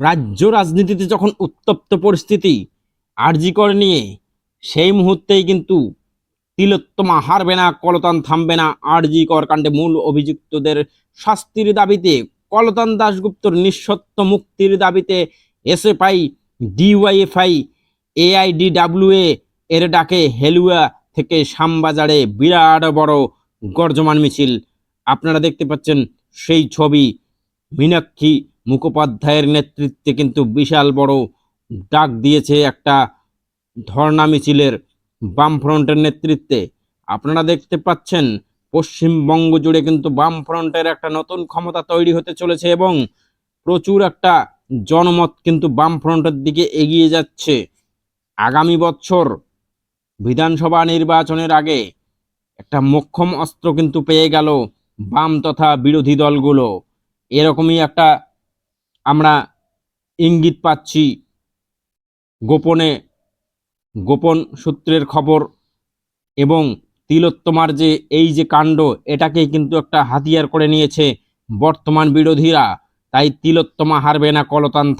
রাজ্য রাজনীতিতে যখন উত্তপ্ত পরিস্থিতি আরজিকর নিয়ে, সেই মুহূর্তেই কিন্তু তিলোত্তমা হারবে না, কলতান থামবে না আরজিকর কাণ্ডে মূল অভিযুক্তদের শাস্তির দাবিতে। কলতান দাশগুপ্তর নিঃসত্ব মুক্তির দাবিতে এসএফআই, ডিওয়াইএফআই, এআইডিডাব্লিউএ এর ডাকে হেলুয়া থেকে শ্যামবাজারে বিরাট বড় গর্জমান মিছিল। আপনারা দেখতে পাচ্ছেন সেই ছবি, মীনাক্ষী মুখোপাধ্যায়ের নেতৃত্বে কিন্তু বিশাল বড় ডাক দিয়েছে একটা ধর্ণা মিছিলের বামফ্রন্টের নেতৃত্বে। আপনারা দেখতে পাচ্ছেন, পশ্চিমবঙ্গ জুড়ে কিন্তু বামফ্রন্টের একটা নতুন ক্ষমতা তৈরি হতে চলেছে এবং প্রচুর একটা জনমত কিন্তু বামফ্রন্টের দিকে এগিয়ে যাচ্ছে। আগামী বছর বিধানসভা নির্বাচনের আগে একটা মোক্ষম অস্ত্র কিন্তু পেয়ে গেল বাম তথা বিরোধী দলগুলো। এরকমই একটা আমরা ইঙ্গিত পাচ্ছি গোপনে, গোপন সূত্রের খবর এবং তিলোত্তমার যে এই যে কাণ্ড এটাকে কিন্তু একটা হাতিয়ার করে নিয়েছে বর্তমান বিরোধীরা। তাই তিলোত্তমা হারবে না কলতান